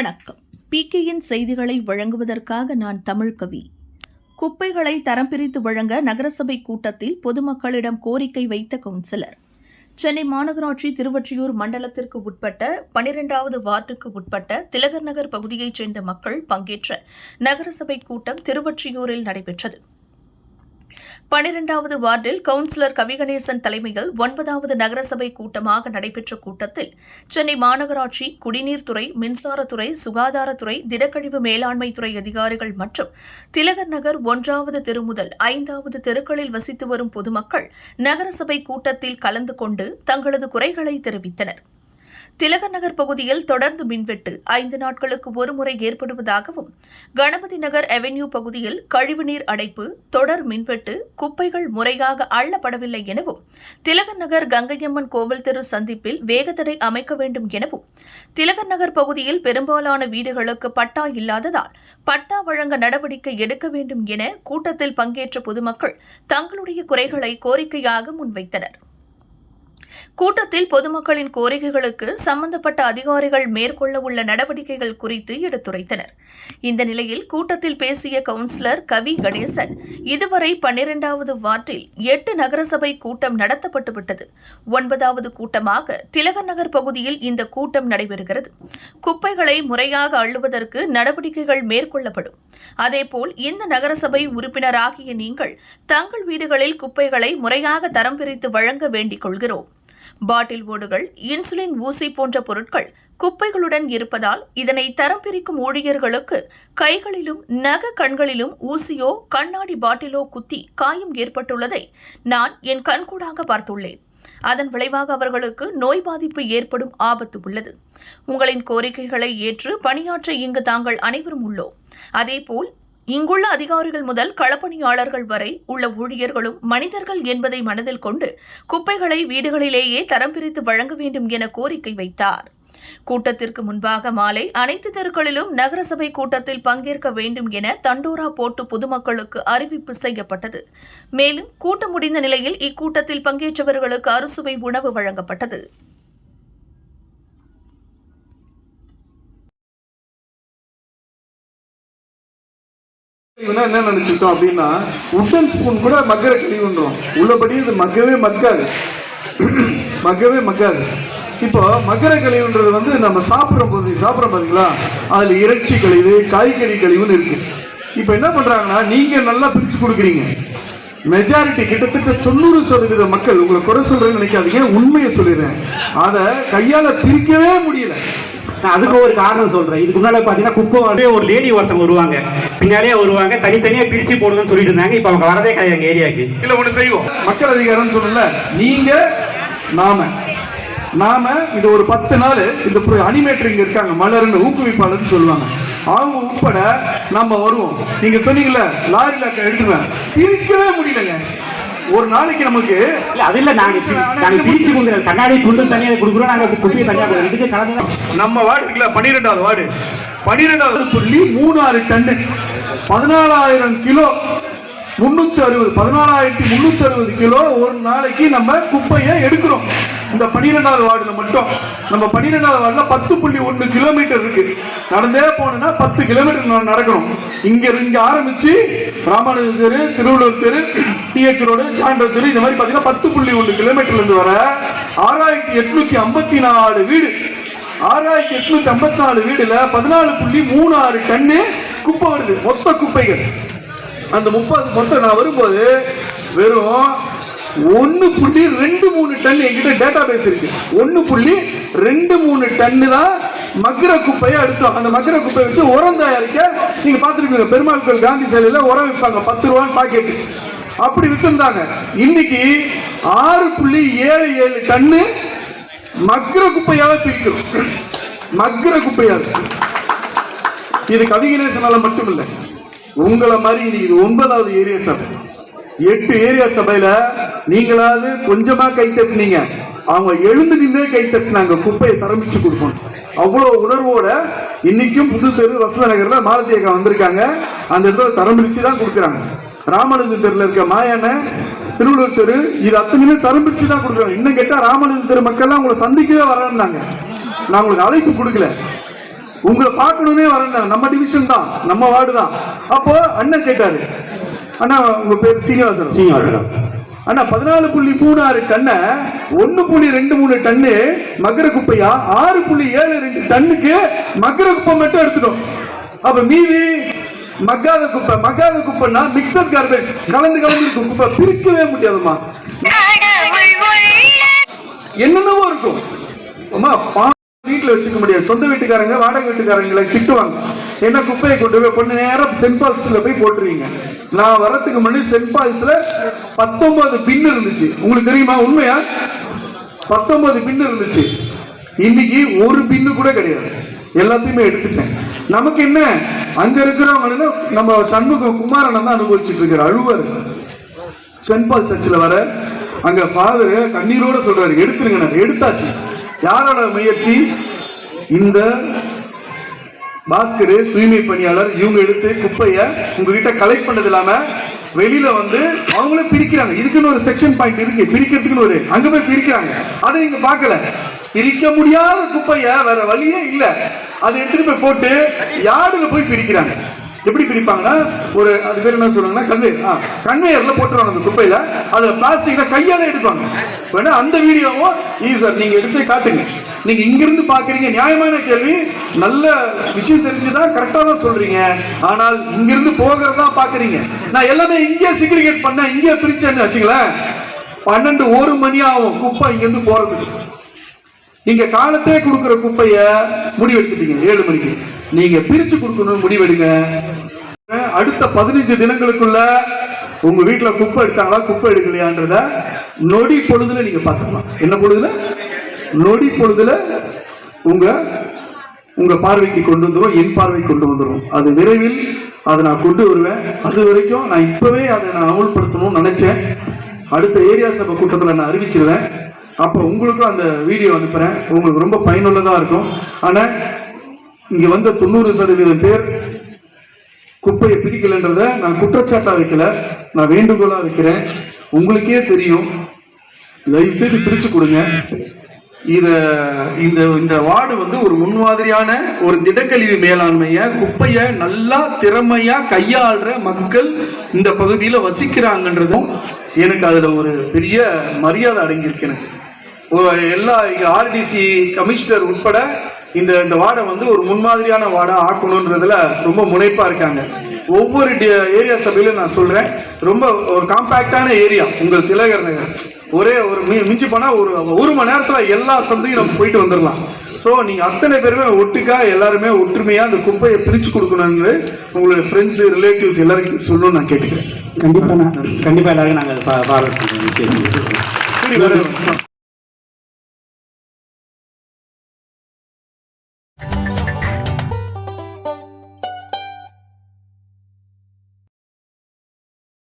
வணக்கம். பிகேயின் செய்திகளை வழங்குவதற்காக நான் தமிழ்கவி குப்பைகளை தரம் பிரித்து வழங்க நகரசபை கூட்டத்தில் பொதுமக்களிடம் கோரிக்கை வைத்த கவுன்சிலர். சென்னை மாநகராட்சி திருவொற்றியூர் மண்டலத்திற்கு உட்பட்ட பனிரெண்டாவது வார்டுக்கு உட்பட்ட திலகர் நகர் பகுதியைச் சேர்ந்த மக்கள் பங்கேற்ற நகரசபை கூட்டம் திருவொற்றியூரில் நடைபெற்றது. பனிரெண்டாவது வார்டில் கவுன்சிலர் கவிகணேசன் தலைமையில் ஒன்பதாவது நகரசபை கூட்டமாக நடைபெற்ற கூட்டத்தில் சென்னை மாநகராட்சி குடிநீர்த்துறை மின்சாரத்துறை சுகாதாரத்துறை திடக்கழிவு மேலாண்மை துறை அதிகாரிகள் மற்றும் திலகர் நகர் ஒன்றாவது தெரு முதல் ஐந்தாவது தெருக்களில் வசித்து வரும் பொதுமக்கள் நகரசபை கூட்டத்தில் கலந்து கொண்டு தங்களது குறைகளை தெரிவித்தனர். திலகர் நகர் பகுதியில் தொடர்ந்து மின்வெட்டு. ஐந்து நாட்களுக்கு ஒருமுறை ஏற்படுவதாகவும் கணபதி நகர் அவென்யூ பகுதியில் கழிவுநீர் அடைப்பு தொடர் மின்வெட்டு குப்பைகள் முறையாக அள்ளப்படவில்லை எனவும் திலகர் நகர் கங்கையம்மன் கோவில் தெரு சந்திப்பில் வேகத்தடை அமைக்க வேண்டும் எனவும் திலகர் நகர் பகுதியில் பெரும்பாலான வீடுகளுக்கு பட்டா இல்லாததால் பட்டா வழங்க நடவடிக்கை எடுக்க வேண்டும் என கூட்டத்தில் பங்கேற்ற பொதுமக்கள் தங்களுடைய குறைகளை கோரிக்கையாக முன்வைத்தனர். கூட்டத்தில் பொதுமக்களின் கோரிக்கைகளுக்கு சம்பந்தப்பட்ட அதிகாரிகள் மேற்கொள்ள உள்ள நடவடிக்கைகள் குறித்து எடுத்துரைத்தனர். இந்த நிலையில் கூட்டத்தில் பேசிய கவுன்சிலர் கவி கணேசன் இதுவரை பன்னிரெண்டாவது வார்டில் எட்டு நகரசபை கூட்டம் நடத்தப்பட்டு விட்டது. ஒன்பதாவது கூட்டமாக திலகர் நகர் பகுதியில் இந்த கூட்டம் நடைபெறுகிறது. குப்பைகளை முறையாக அள்ளுவதற்கு நடவடிக்கைகள் மேற்கொள்ளப்படும். அதேபோல் இந்த நகரசபை உறுப்பினராகிய நீங்கள் தங்கள் வீடுகளில் குப்பைகளை முறையாக தரம் பிரித்து வழங்க வேண்டிக் கொள்கிறோம். பாட்டில் ஓடுகள் இன்சுலின் ஊசி போன்ற பொருட்கள் குப்பைகளுடன் இருப்பதால் இதனை தரம் பிரிக்கும் ஊழியர்களுக்கு கைகளிலும் நக கண்களிலும் ஊசியோ கண்ணாடி பாட்டிலோ குத்தி காயம் ஏற்பட்டுள்ளதை நான் என் கண்கூடாக பார்த்துள்ளேன். அதன் விளைவாக அவர்களுக்கு நோய் பாதிப்பு ஏற்படும் ஆபத்து உள்ளது. உங்களின் கோரிக்கைகளை ஏற்று பணியாற்ற இங்கு தாங்கள் அனைவரும் உள்ளோம். அதேபோல் இங்குள்ள அதிகாரிகள் முதல் களப்பணியாளர்கள் வரை உள்ள ஊழியர்களும் மனிதர்கள் என்பதை மனதில் கொண்டு குப்பைகளை வீடுகளிலேயே தரம் பிரித்து வழங்க வேண்டும் என கோரிக்கை வைத்தார். கூட்டத்திற்கு முன்பாக மாலை அனைத்து தெருக்களிலும் நகரசபை கூட்டத்தில் பங்கேற்க வேண்டும் என தண்டோரா போட்டு பொதுமக்களுக்கு அறிவிப்பு செய்யப்பட்டது. மேலும் கூட்டம் முடிந்த நிலையில் இக்கூட்டத்தில் பங்கேற்றவர்களுக்கு அறுசுவை உணவு வழங்கப்பட்டது. என்ன நினைச்சிட்டோம் அப்படின்னா உட்டன் ஸ்பூன் கூட மக்கற கழிவுன்றோம் உள்ளபடி இது மக்கவே மக்காது. மக்கவே மக்காது. இப்போ மக்கர கழிவுன்றது வந்து நம்ம சாப்பிட்றோம் போது சாப்பிட்றோம் பார்த்தீங்களா அதில் இறைச்சி கழிவு காய்கறி கழிவுன்னு இருக்கு. இப்போ என்ன பண்றாங்கன்னா நீங்க நல்லா பிரித்து கொடுக்குறீங்க. மெஜாரிட்டி கிட்டத்தட்ட தொண்ணூறு சதவீத மக்கள் உங்களை குறை சொல்கிறேன்னு நினைக்காதீங்க உண்மையை சொல்லிடுறேன். அதை கையால் பிரிக்கவே முடியல. நான் அதுக்கு ஒரு காரணம் சொல்றேன். இதுக்கு முன்னால பாத்தீங்கன்னா குப்பை வந்து ஒரு லேடி ஒருத்தவங்க வருவாங்க. பின்னாலே வருவாங்க. தனித்தனியா பிரிச்சு போடுங்கன்னு சொல்லிட்டு இருந்தாங்க. இப்ப அவங்க வரதே கிடையாது எங்க ஏரியாக்கு இல்ல ஒண்ணு செய்வோம். மக்கள் அதிகாரம்னு சொல்லல நீங்க நாம. நாம இது ஒரு பத்து நாள் இந்த அனிமேட்டர் இருக்காங்க. மலர்னு ஊக்குவிப்பாளர்னு சொல்லுவாங்க. அவங்க உட்பட நம்ம வருவோம். நீங்க சொன்னீங்கல்ல லாரில எடுத்துவேன் பிரிக்கவே முடியலங்க. ஒரு நாளைக்கு நமக்கு இல்ல அது இல்ல நாங்க நாங்க பிரிச்சு கொடுக்குறோம் கண்ணாடி துண்டு தனியா கொடுக்குறோம் நாங்க குப்பையை தனியா கொடுக்குறோம். இதுக்கு கலந்து நம்ம வார்டு இருக்குல்ல பன்னிரெண்டாவது வார்டு. பன்னிரெண்டாவது புள்ளி மூணு ஆறு டன்னு. பதினாலாயிரம் கிலோ முன்னூத்தி அறுபது பதினாலாயிரத்தி முன்னூத்தி அறுபது கிலோ ஒரு நாளைக்கு நம்ம குப்பையை எடுக்கிறோம். இந்த பனிரெண்டாவது வார்டுல மட்டும் நம்ம பனிரெண்டாவது வார்டுல பத்து புள்ளி ஒன்று கிலோமீட்டர் இருக்கு. நடந்தே போனோம்னா பத்து கிலோமீட்டர் நான் நடக்கணும். இங்க இங்க ஆரம்பிச்சு ராமானுஜர் தெரு திருவள்ளூர் தெரு டிஹெச் ரோடு சாண்டர் தெரு இந்த மாதிரி பார்த்தீங்கன்னா பத்து புள்ளி ஒன்று கிலோமீட்டர்ல இருந்து வர ஆறாயிரத்தி எட்நூத்தி ஐம்பத்தி நாலு வீடு. ஆறாயிரத்தி எட்நூத்தி ஐம்பத்தி நாலு வீடுல பதினாலு புள்ளி மூணு ஆறு டன்னு குப்பை வருது. மொத்த குப்பைகள். அந்த முப்பது மொத்தம் நான் வரும்போது வெறும் ஒன்னு புள்ளி ரெண்டு மூணு டன் எங்கிட்ட டேட்டா பேஸ் இருக்கு. ஒன்னு புள்ளி ரெண்டு மூணு டன்னு தான் மக்கிர குப்பையை எடுத்தோம். அந்த மக்கிர குப்பையை வச்சு உரம் தயாரிக்க நீங்க பார்த்துருப்பீங்க. பெருமாள் கோயில் காந்தி சிலையில உரம் விற்பாங்க. பத்து ரூபான்னு பாக்கெட்டு அப்படி வித்துருந்தாங்க. இன்னைக்கு ஆறு புள்ளி ஏழு ஏழு டன்னு மக்கிர குப்பையாக பிரிக்கிறோம். மக்கிர குப்பையாக இது கவிகணேசனால மட்டும் இல்லை உங்களை மாதிரி இன்னைக்கு இது ஒன்பதாவது ஏரியா சார் எட்டு ஏரியா சபையில நீங்களாவது கொஞ்சமா கை தட்டினீங்க. அவங்க எழுந்து நின்றே கை தட்டினாங்க. குப்பையை தரமிச்சு கொடுக்கணும். அவ்வளோ உணர்வோட இன்னைக்கும் புது தெரு வசந்த நகர்ல மாலதி அக்கா வந்திருக்காங்க. அந்த இடத்துல தரம்பிரிச்சு தான் கொடுக்குறாங்க. ராமானுஜ தெருல இருக்க மாயான திருவள்ளூர் தெரு இது அத்தனையுமே தரம்பிரிச்சு தான் கொடுக்குறாங்க. இன்னும் கேட்டா ராமானுஜ தெரு மக்கள்லாம் உங்களை சந்திக்கவே வரேன்னாங்க. நான் உங்களுக்கு அழைப்பு கொடுக்கல. உங்களை பார்க்கணுமே வரல நம்ம டிவிஷன் தான். நம்ம வார்டு தான். அப்போ அண்ணன் கேட்டாரு அண்ணா உங்க பேர் சீனிவாசன். சீனிவாசனம் அண்ணா பதினாலு புள்ளி மூணு ஆறு டன்னை ஒன்னு புள்ளி ரெண்டு மூணு டன்னு மகர குப்பையா? ஆறு புள்ளி ஏழு ரெண்டு டன்னுக்கு மகர குப்பை மட்டும் எடுத்துட்டோம் அப்ப மீதி மக்காத குப்பை மக்காத குப்பைன்னா மிக்சர் கார்பேஜ் கலந்து கலந்து இருக்கும் குப்பை பிரிக்கவே முடியாதுமா என்னென்னவோ இருக்கும். அம்மா பா வீட்டுல வச்சுக்க முடியாது. சொந்த வீட்டுக்காரங்க வாடகை வீட்டுக்காரங்களை திட்டுவாங்க. என்ன குப்பையை கொண்டு போய் கொஞ்ச நேரம் சென்ட் பால்ஸ்ல போய் போட்டுருவீங்க. நான் வர்றதுக்கு முன்னாடி சென்ட் பால்ஸ்ல பத்தொன்பது பின் இருந்துச்சு. உங்களுக்கு தெரியுமா உண்மையா? பத்தொன்பது பின் இருந்துச்சு. இன்னைக்கு ஒரு பின்னு கூட கிடையாது. எல்லாத்தையுமே எடுத்துட்டேன். நமக்கு என்ன? அங்க இருக்கிறவங்க நம்ம சண்முக குமாரனை தான் அனுபவிச்சுட்டு இருக்கிற அழுவர். சென்ட் பால் சர்ச்சில் வர அங்க ஃபாதரு கண்ணீரோட சொல்றாரு எடுத்துருங்க நான் எடுத்தாச்சு. யாரோட முயற்சி? இந்த பாஸ்கர் தூய்மை பணியாளர் இவங்க எடுத்து குப்பையை உங்ககிட்ட கலெக்ட் பண்ணது இல்லாம வெளியில வந்து அவங்களே பிரிக்கிறாங்க. இதுக்குன்னு ஒரு செக்ஷன் பாயிண்ட் இருக்கு. பிரிக்கிறதுக்குன்னு ஒரு அங்க போய் பிரிக்கிறாங்க. அதை இங்க பார்க்கல. பிரிக்க முடியாத குப்பைய வேற வழியே இல்ல. அதை எடுத்துட்டு போய் போட்டு யார்டுல போய் பிரிக்கிறாங்க? எப்படி பிரிப்பாங்கன்னா ஒரு அது பேர் என்ன சொல்லுவாங்கன்னா கன்வேயர் ஆ கன்வேயர்ல போட்டுருவாங்க அந்த குப்பையில். அதில் பிளாஸ்டிக்கில் கையால் எடுப்பாங்க. வேணா அந்த வீடியோவும் ஈ சார் நீங்கள் எடுத்து காட்டுங்க. நீங்கள் இங்கிருந்து பார்க்குறீங்க நியாயமான கேள்வி. நல்ல விஷயம் தெரிஞ்சுதான் கரெக்டாக தான் சொல்கிறீங்க ஆனால் இங்கிருந்து போகிறதா பார்க்குறீங்க நான் எல்லாமே இங்கே சிக்ரிகேட் பண்ணேன் இங்கே பிரிச்சேன்னு வச்சுங்களேன். பன்னெண்டு ஒரு மணி ஆகும் குப்பை இங்கேருந்து போகிறதுக்கு நீங்க காலத்தே கொடுக்குற குப்பைய முடிவெடுத்துட்டீங்க ஏழு மணிக்கு. நீங்க பிரிச்சு கொடுக்கணும்னு முடிவெடுங்க. அடுத்த பதினஞ்சு தினங்களுக்குள்ள உங்க வீட்டுல குப்பை எடுத்தாங்களா குப்பை எடுக்கலையான்றத நொடி பொழுதுல நீங்க பார்த்துக்கலாம். என்ன பொழுதுல? நொடி பொழுதுல உங்க உங்க பார்வைக்கு கொண்டு வந்துடும் என் பார்வை கொண்டு வந்துடும் அது விரைவில் அதை நான் கொண்டு வருவேன். அது வரைக்கும் நான் இப்பவே அதை நான் அமல்படுத்தணும்னு நினைச்சேன். அடுத்த ஏரியா சபை கூட்டத்தில் நான் அறிவிச்சிருவேன். அப்போ உங்களுக்கும் அந்த வீடியோ அனுப்புகிறேன் உங்களுக்கு ரொம்ப பயனுள்ளதாக இருக்கும். ஆனால் இங்கே வந்த தொண்ணூறு சதவீதம் பேர் குப்பையை பிரிக்கலைன்றத நான் குற்றச்சாட்டாக வைக்கல. நான் வேண்டுகோளாக வைக்கிறேன். உங்களுக்கே தெரியும். தயவு செய்து பிரித்து கொடுங்க. இதை இந்த இந்த வார்டு வந்து ஒரு முன்மாதிரியான ஒரு திடக்கழிவு மேலாண்மையை குப்பையை நல்லா திறமையாக கையாளுற மக்கள் இந்த பகுதியில் வசிக்கிறாங்கன்றதும் எனக்கு அதில் ஒரு பெரிய மரியாதை அடங்கியிருக்கு எனக்கு. எல்லா ஆர்டிசி கமிஷனர் உட்பட இந்த இந்த வார்டை வந்து ஒரு முன்மாதிரியான வார்டா ஆக்கணுன்றதுல ரொம்ப முனைப்பா இருக்காங்க. ஒவ்வொரு ஏரியா சபையிலும் நான் சொல்றேன். ரொம்ப ஒரு காம்பாக்டான ஏரியா உங்கள் திலகர் நகர். ஒரே ஒரு மி- மிஞ்சி போனா ஒரு ஒரு மணி நேரத்துல எல்லா சந்தையும் நம்ம போயிட்டு வந்துடலாம் ஸோ நீங்க அத்தனை பேருமே ஒட்டுக்கா எல்லாருமே ஒற்றுமையா அந்த குப்பையை பிரிச்சு கொடுக்கணும்னு உங்களுடைய ஃப்ரெண்ட்ஸ் ரிலேட்டிவ்ஸ் எல்லாருக்கும் சொல்லணும்னு நான் கேட்டுக்கிறேன். கண்டிப்பா நான் கண்டிப்பா எல்லாரும் நாங்க